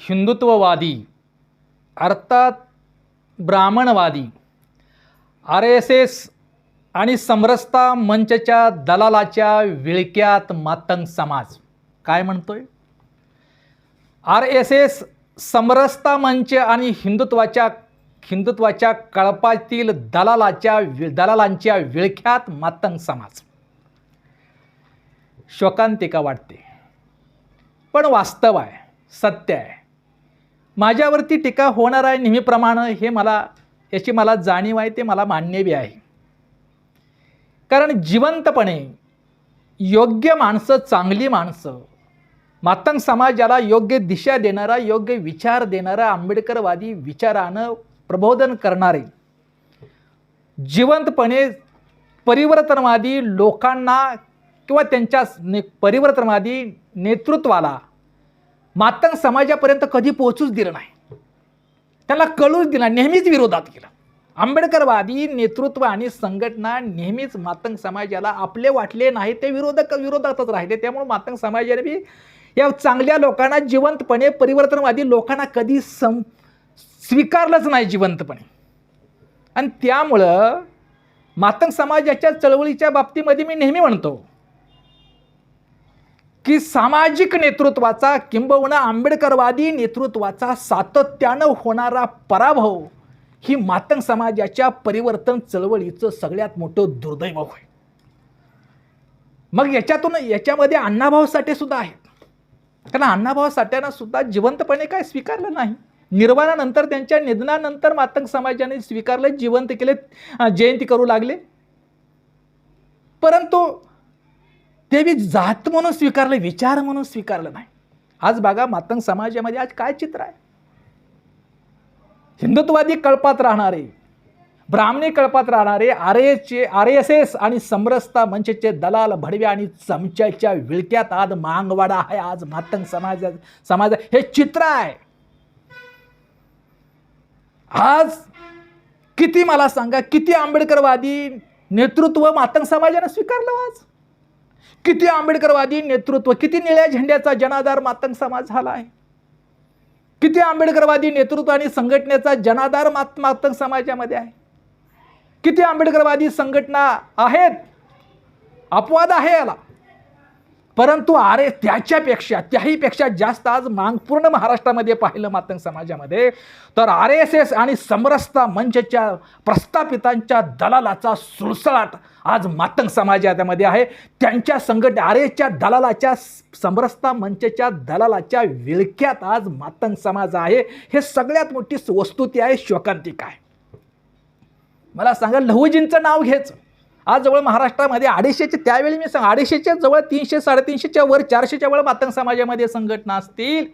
हिंदुत्ववादी अर्थात ब्राह्मणवादी आर एस एस आणि समरसता मंचच्या दलालाच्या विळक्यात मातंग समाज काय म्हणतोय आर एस एस समरसता मंच आणि हिंदुत्वाच्या हिंदुत्वाच्या कळपातील दलालाच्या दलालांच्या विळख्यात मातंग समाज शोकांतिका वाटते पण वास्तव आहे सत्य आहे माझ्यावरती टीका होणार आहे नेहमीप्रमाणे हे मला याची मला जाणीव आहे ते मला मान्य बी आहे. कारण जिवंतपणे योग्य माणसं चांगली माणसं मातंग समाजाला योग्य दिशा देणारा योग्य विचार देणारा आंबेडकरवादी विचारानं प्रबोधन करणारे जिवंतपणे परिवर्तनवादी लोकांना किंवा त्यांच्या ने परिवर्तनवादी नेतृत्वाला मातंग समाजापर्यंत कधी पोहोचूच दिलं नाही. त्याला कळूच दिला नेहमीच विरोधात केला आंबेडकरवादी नेतृत्व आणि संघटना नेहमीच मातंग समाजाला आपले वाटले नाही ते विरोधक विरोधातच राहिले. त्यामुळे मातंग समाजाने बी या चांगल्या लोकांना जिवंतपणे परिवर्तनवादी लोकांना कधी सं स्वीकारलंच नाही जिवंतपणे. आणि त्यामुळं मातंग समाजाच्या चळवळीच्या बाबतीमध्ये मी नेहमी म्हणतो की सामाजिक नेतृत्वाचा किंबहुना आंबेडकरवादी नेतृत्वाचा सातत्यानं होणारा पराभव ही मातंग समाजाच्या परिवर्तन चळवळीचं सगळ्यात मोठं दुर्दैव होय. मग याच्यातून याच्यामध्ये अण्णाभाऊ साठे सुद्धा आहेत. कारण अण्णाभाऊ साठ्यांना सुद्धा जिवंतपणे काय स्वीकारलं नाही. निर्वाणानंतर त्यांच्या निधनानंतर मातंग समाजाने स्वीकारलं जिवंत केले जयंती करू लागले. परंतु ते मी जात म्हणून स्वीकारलं विचार म्हणून स्वीकारलं नाही. आज बघा मातंग समाजामध्ये आज काय चित्र आहे? हिंदुत्ववादी कळपात राहणारे ब्राह्मणी कळपात राहणारे आर एसचे आर एस एस आणि समरसता मंचचे दलाल भडव्या आणि चमच्याच्या विळक्यात आज मांगवाडा आहे आज मातंग समाजा समाज. हे चित्र आहे. आज किती मला सांगा किती आंबेडकरवादी नेतृत्व मातंग समाजानं स्वीकारलं आज? किती आंबेडकरवादी नेतृत्व किती निळ्या झेंड्याचा जनाधार मातंग समाज झाला आहे? किती आंबेडकरवादी नेतृत्व आणि संघटनेचा जनाधार मात मातंग समाजामध्ये आहे? किती आंबेडकरवादी संघटना आहेत? अपवाद आहे याला. परंतु अरे त्याच्यापेक्षा त्याहीपेक्षा जास्त आज मांग पूर्ण महाराष्ट्रामध्ये पाहिलं मातंग समाजामध्ये. तर आर एस एस आणि समरसता मंचच्या प्रस्थापितांच्या दलालाचा सुळसळाट आज मातंग समाजामध्ये आहे. त्यांच्या संघट आर एसच्या दलालाच्या समरसता मंचच्या दलालाच्या विळख्यात आज मातंग समाज आहे. हे सगळ्यात मोठी वस्तुती आहे शोकांतिक आहे. मला सांगा लहुजींचं नाव घ्यायचं. आज जवळ महाराष्ट्रामध्ये अडीचशेचे त्यावेळी मी सांग अडीचशेच्या जवळ तीनशे साडेतीनशेच्या वर चारशेच्या वर मातंग समाजामध्ये संघटना असतील.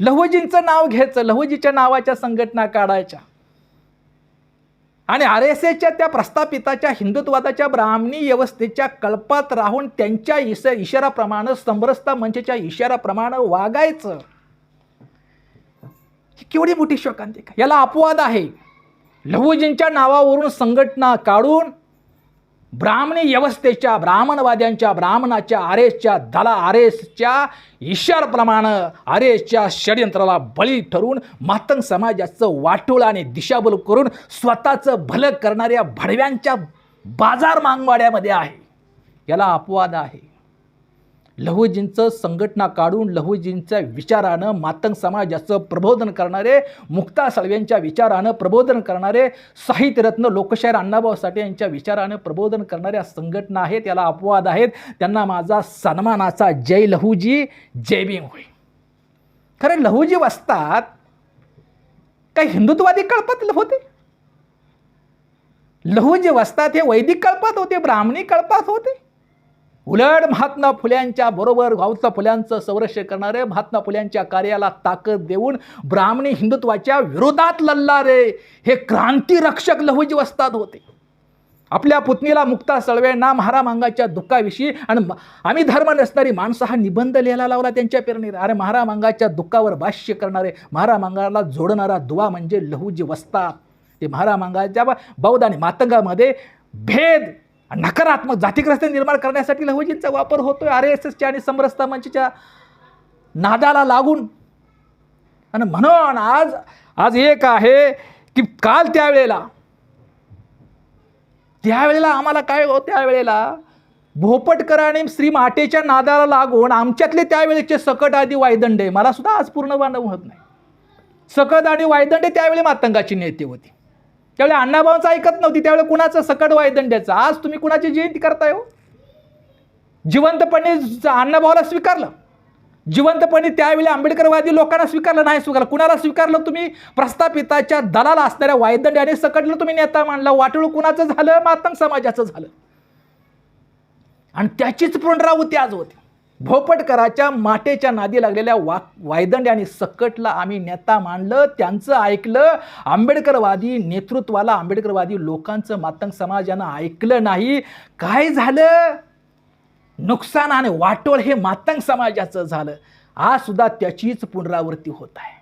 लहुजींचं नाव घ्यायचं लहुजीच्या नावाच्या संघटना काढायच्या. आणि आर एस एच्या त्या प्रस्थापिताच्या हिंदुत्वादाच्या ब्राह्मणी व्यवस्थेच्या कल्पात राहून त्यांच्या इश इशाराप्रमाणे समरसता मंचच्या इशाराप्रमाणे वागायचं. ही केवढी मोठी शोकांतिका. याला अपवाद आहे. लहुजींच्या नावावरून संघटना काढून ब्राह्मणी व्यवस्थेच्या ब्राह्मणवाद्यांच्या ब्राह्मणाच्या आरेसच्या दला आरेसच्या इशारप्रमाणे आरेसच्या षडयंत्राला बळी ठरून मातंग समाजाचं वाटोळ आणि दिशाभूल करून स्वतःचं भलं करणाऱ्या भडव्यांच्या बाजार मांगवाड्यामध्ये आहे. याला अपवाद आहे. लहुजींचं संघटना काढून लहुजींच्या विचारानं मातंग समाजाचं प्रबोधन करणारे मुक्ता साळवेंच्या विचारानं प्रबोधन करणारे साहित्यरत्न लोकशाहीर अण्णाभाऊ साठे यांच्या विचारानं प्रबोधन करणाऱ्या संघटना आहेत याला अपवाद आहेत. त्यांना माझा सन्मानाचा जय लहुजी जय भीम होय. खरं लहुजी वाचतात काही हिंदुत्ववादी कळपात होते. लहुजी वाचतात हे वैदिक कळपात होते ब्राह्मणी कळपात होते. उलट महात्मा फुल्यांच्या बरोबर गावचा फुल्यांचं संरक्षण करणारे महात्मा फुल्यांच्या कार्याला ताकद देऊन ब्राह्मणी हिंदुत्वाच्या विरोधात लढणारे हे क्रांतिरक्षक लहुजी वस्ताद होते. आपल्या पुतणीला मुक्ता सळवेंना महारामांगाच्या दुःखाविषयी आणि आम्ही धर्म नसणारी माणसं हा निबंध लिहायला लावला त्यांच्या पेरणीला अरे महारामांगाच्या दुःखावर भाष्य करणारे महारामांगाला जोडणारा दुवा म्हणजे लहुजी वस्ताद. ते महारामांगाच्या बौद्ध आणि मातंगामध्ये भेद नकारात्मक जातीग्रस्त निर्माण करण्यासाठी लहुजींचा वापर होतोय. आर एस एसच्या आणि समरसता मंचच्या नादाला लागून. आणि म्हणून आज आज एक आहे की काल त्यावेळेला त्यावेळेला आम्हाला काय हो त्यावेळेला भोपटकर आणि श्री माटेच्या नादाला लागून आमच्यातले त्यावेळेचे सकट आदी वायदंडे मला सुद्धा आज पूर्ण बांधव होत नाही. सकट आणि वायदंडे त्यावेळी मातंगाची नेते होती. त्यावेळी अण्णाभाऊंचं ऐकत नव्हती त्यावेळी कुणाचं? सकट वायदंड्याचं. आज तुम्ही कुणाची जयंती करताय हो? जिवंतपणे अण्णाभाऊला स्वीकारलं. जिवंतपणे त्यावेळी आंबेडकरवादी लोकांना स्वीकारलं नाही स्वीकारलं. कुणाला स्वीकारलं तुम्ही? प्रस्थापिताच्या दलाला असणाऱ्या वायदंड्याने सकटलं तुम्ही नेता मांडला वाटोळ कुणाचं झालं? मातंग समाजाचं झालं. आणि त्याचीच पुनरावृत्ती आज होती. भोपटकराच्या माटेच्या नादी लागलेल्या वा वायदंड आणि सकटला आम्ही नेता मानलं त्यांचं ऐकलं. आंबेडकरवादी नेतृत्वाला आंबेडकरवादी लोकांचं मातंग समाजानं ऐकलं नाही. काय झालं? नुकसान आणि वाटोळ हे मातंग समाजाचं झालं. आज सुद्धा त्याचीच पुनरावृत्ती होत आहे.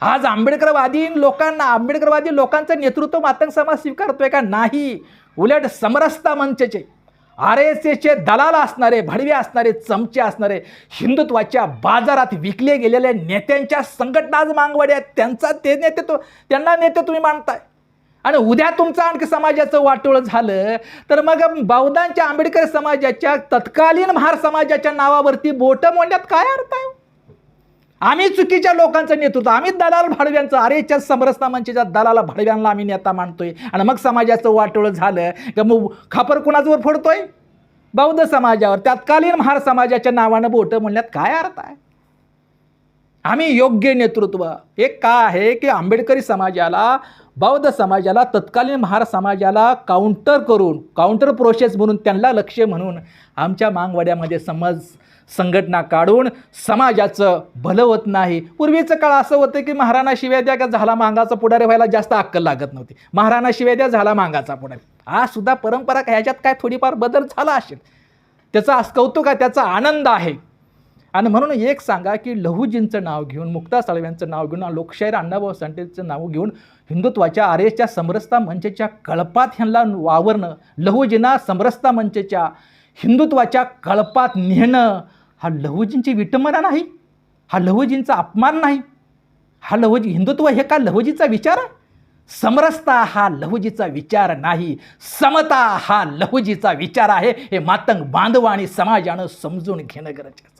आज आंबेडकरवादी लोकांना आंबेडकरवादी लोकांचं नेतृत्व मातंग समाज स्वीकारतोय का नाही? उलट समरसता मंचचे आर एस एसचे दलाल असणारे भडवे असणारे चमचे असणारे हिंदुत्वाच्या बाजारात विकले गेलेल्या नेत्यांच्या संघटना आज मांगवाड्या आहेत. त्यांचा ते नेतृत्व त्यांना नेते तुम्ही मानताय आणि उद्या तुमचं आणखी समाजाचं वाटोळ झालं तर मग बौद्धांच्या आंबेडकर समाजाच्या तत्कालीन महार समाजाच्या नावावरती बोटं मोडण्यात काय अर्थ आहे? आम्ही चुकीच्या लोकांचं नेतृत्व आम्ही दलाल भाडव्यांचं अरेच्या समरसता मंचच्या दलाला भाडव्यांना आम्ही नेता मानतोय. आणि मग समाजाचं वाटोळ झालं का मग खापर कुणाचवर फोडतोय? बौद्ध समाजावर. तत्कालीन महार समाजाच्या नावानं बोटं म्हणण्यात काय अर्थ आहे? आम्ही योग्य नेतृत्व. एक का आहे की आंबेडकरी समाजाला बौद्ध समाजाला तत्कालीन महार समाजाला काउंटर करून काउंटर प्रोसेस म्हणून त्यांना लक्ष म्हणून आमच्या मांगवाड्यामध्ये समज संघटना काढून समाजाचं भलं होत नाही. पूर्वीचं काळ असं होतं की महाराणा शिव्या द्या का झाला मांगाचा पुढारी व्हायला जास्त अक्कल लागत नव्हती. महाराणा शिव्या द्या झाला मांगाचा पुढारी. आज सुद्धा परंपरा ह्याच्यात काय थोडीफार बदल झाला असेल? त्याचा आज कौतुक आहे त्याचा आनंद आहे. आणि म्हणून एक सांगा की लहुजींचं नाव घेऊन मुक्ता साळव्यांचं नाव घेऊन लोकशाहीर अण्णाभाऊ साठेचं नाव घेऊन हिंदुत्वाच्या आर्यच्या समरसता मंचच्या कळपात ह्यांना वावरणं लहुजींना समरसता मंचच्या हिंदुत्वाच्या कळपात नेणं हा लहुजींची विटंबना नाही हा लहुजींचा अपमान नाही हा लहुजी हिंदुत्व हे का लहुजीचा विचार आहे? समरसता हा लहुजीचा विचार नाही समता हा लहुजीचा विचार आहे हे मातंग बांधव आणि समाजानं समजून घेणं गरजेचं आहे.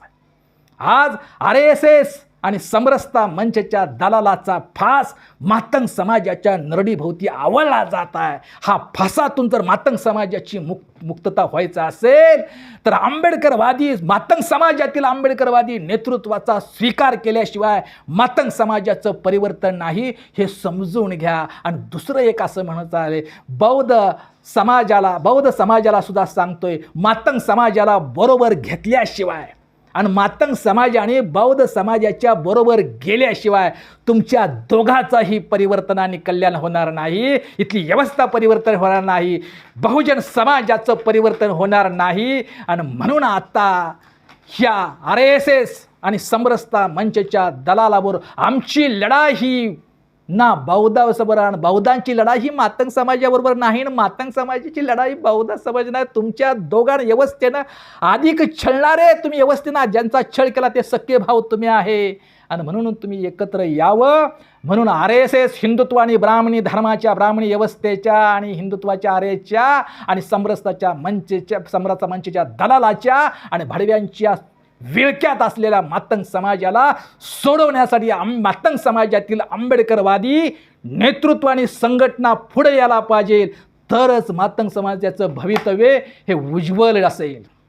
आज आर एस एस आणि समरसता मंचच्या दलालाचा फास मातंग समाजाच्या नरडीभोवती आवळला जात आहे. हा फासातून जर मातंग समाजाची मुक मुक्तता व्हायचा असेल तर आंबेडकरवादी मातंग समाजातील आंबेडकरवादी नेतृत्वाचा स्वीकार केल्याशिवाय मातंग समाजाचं परिवर्तन नाही हे समजून घ्या. आणि दुसरं एक असं म्हणत आहे बौद्ध समाजाला बौद्ध समाजाला सुद्धा सांगतोय मातंग समाजाला बरोबर घेतल्याशिवाय आणि मातंग समाजाने बौद्ध समाजाच्या बरोबर गेल्याशिवाय तुमच्या दोघाचाही परिवर्तन आणि कल्याण होणार नाही इथली व्यवस्था परिवर्तन होणार नाही बहुजन समाजाचं परिवर्तन होणार नाही. आणि म्हणून आता ह्या आर एस एस आणि समरसता मंचच्या दलालावर आमची लढाई ही ना बौद्धासोबत आणि बौद्धांची लढाई ही मातंग समाजाबरोबर नाही आणि मातंग समाजाची लढाई बौद्ध समाज नाही. तुमच्या दोघां व्यवस्थेनं अधिक छळणारे तुम्ही व्यवस्थेनं ज्यांचा छळ केला ते सख्खे भाव तुम्ही आहे. आणि म्हणून तुम्ही एकत्र यावं. म्हणून आर एस एस हिंदुत्व आणि ब्राह्मणी धर्माच्या ब्राह्मणी व्यवस्थेच्या आणि हिंदुत्वाच्या आर्याच्या आणि समरसताच्या मंचच्या समरसा मंचच्या दलालाच्या आणि भडव्यांच्या विळक्यात असलेल्या मातंग समाजाला सोडवण्यासाठी आम मातंग समाजातील आंबेडकरवादी नेतृत्व आणि संघटना पुढे यायला पाहिजे. तरच मातंग समाजाचं भवितव्य हे उज्ज्वल असेल.